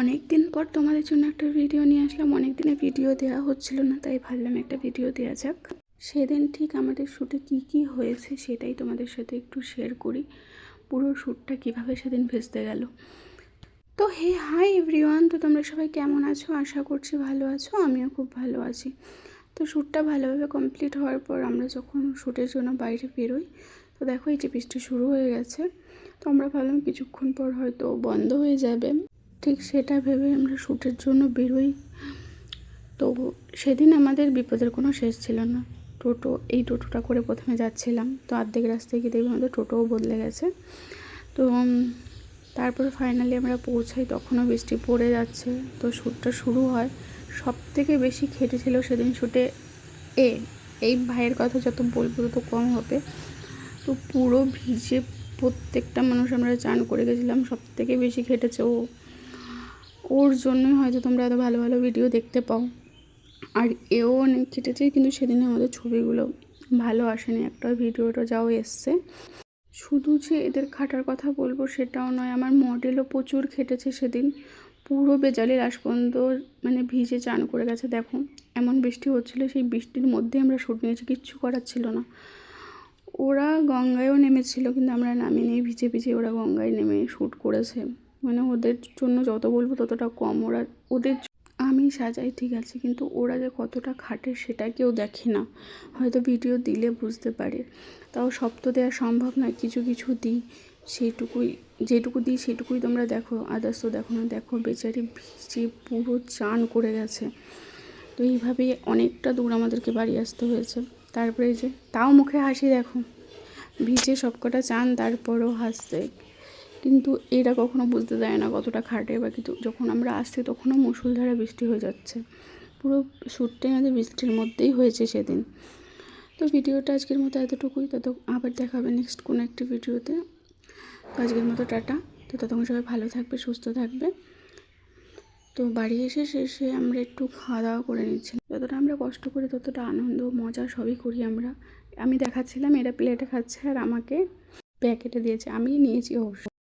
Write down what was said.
অনেক দিন পর তোমাদের জন্য একটা ভিডিও নিয়ে আসলাম। অনেক দিনে ভিডিও দেওয়া হচ্ছিল না, তাই ভাবলাম একটা ভিডিও দেওয়া যাক। সেদিন ঠিক আমাদের শ্যুটে কী কী হয়েছে সেটাই তোমাদের সাথে একটু শেয়ার করি। পুরো শ্যুটটা কীভাবে সেদিন ভেস্তে গেল। তো হে হাই এভরিওয়ান তো তোমরা সবাই কেমন আছো? আশা করছি ভালো আছো, আমিও খুব ভালো আছি। তো শ্যুটটা ভালোভাবে কমপ্লিট হওয়ার পর আমরা যখন শ্যুটের জন্য বাইরে বেরোই, তো দেখো এই যে বৃষ্টি শুরু হয়ে গেছে। তো আমরা ভাবলাম কিছুক্ষণ পর হয়তো বন্ধ হয়ে যাবে। ঠিক সেটা ভেবে আমরা শ্যুটের জন্য বেরোই। তো সেদিন আমাদের বিপদের কোনো শেষ ছিল না। টোটো, এই টোটোটা করে প্রথমে যাচ্ছিলাম। তো অর্ধেক রাস্তায় গিয়ে দেখবি আমাদের টোটোও বদলে গেছে। তো তারপরে ফাইনালি আমরা পৌঁছাই, তখনও বৃষ্টি পড়ে যাচ্ছে। তো শ্যুটটা শুরু হয়। সব থেকে বেশি খেটেছিল সেদিন শ্যুটে এ, এই ভাইয়ের কথা যত বলব তত কম হবে। তো পুরো ভিজে প্রত্যেকটা মানুষ আমরা চান করে গেছিলাম। সব থেকে বেশি খেটেছে ও। ওর জন্যই হয়তো তোমরা এত ভালো ভালো ভিডিও দেখতে পাও। আর এও অনেক খেটেছে কিন্তু সেদিন আমাদের ছবিগুলো ভালো আসেনি। একটা ভিডিওটা যাও এসছে। শুধু যে এদের খাটার কথা বলব সেটাও নয়, আমার মডেলও প্রচুর খেটেছে সেদিন। পুরো বেজালি লাশ পর্যন্ত মানে ভিজে চান করে গেছে, দেখো। এমন বৃষ্টি হচ্ছিল, সেই বৃষ্টির মধ্যে আমরা শ্যুট নিয়েছি, কিচ্ছু করার ছিল না। ওরা গঙ্গায়ও নেমেছিল, কিন্তু আমরা নামিনি, ভিজে ভিজে ওরা গঙ্গায় নেমে শ্যুট করেছে। মানে ওদের জন্য যত বলব ততটা কম। ওরা, ওদের আমি সাজাই, ঠিক আছে, কিন্তু ওরা যে কতটা খাটে সেটা কেউ দেখে না। হয়তো ভিডিও দিলে বুঝতে পারে। তাও সব তো দেওয়া সম্ভব নয়, কিছু কিছু দিই, সেইটুকুই, যেটুকু দিই সেটুকুই তোমরা দেখো আদার্স তো দেখো না। দেখো, বেচারি ভিজে পুরো চান করে গেছে। তো এইভাবেই অনেকটা দূর আমাদেরকে বাড়ি আসতে হয়েছে। তারপরে যে, তাও মুখে হাসি দেখো। ভিজে সবকটা চান, তারপরও হাসছে। কিন্তু এরা কখনো বুঝতে দেয় না কতটা খাটে বা কিছু। যখন আমরা আসছি তখনও মুসুলধারা বৃষ্টি হয়ে যাচ্ছে। পুরো শ্যুটটাই আমাদের বৃষ্টির মধ্যেই হয়েছে সেদিন। তো ভিডিওটা আজকের মতো এতটুকুই। তত আবার দেখা হবে নেক্সট কোনো একটি ভিডিওতে। তো আজকের মতো টাটা। তো ততক্ষণ সবাই ভালো থাকবে, সুস্থ থাকবে। তো বাড়ি এসে শেষে আমরা একটু খাওয়া দাওয়া করে নিচ্ছি। যতটা আমরা কষ্ট করি ততটা আনন্দ, মজা সবই করি আমরা। আমি দেখাচ্ছিলাম, এরা প্লেটে খাচ্ছে আর আমাকে প্যাকেটে দিয়েছে। আমি নিয়েছি অবশ্য।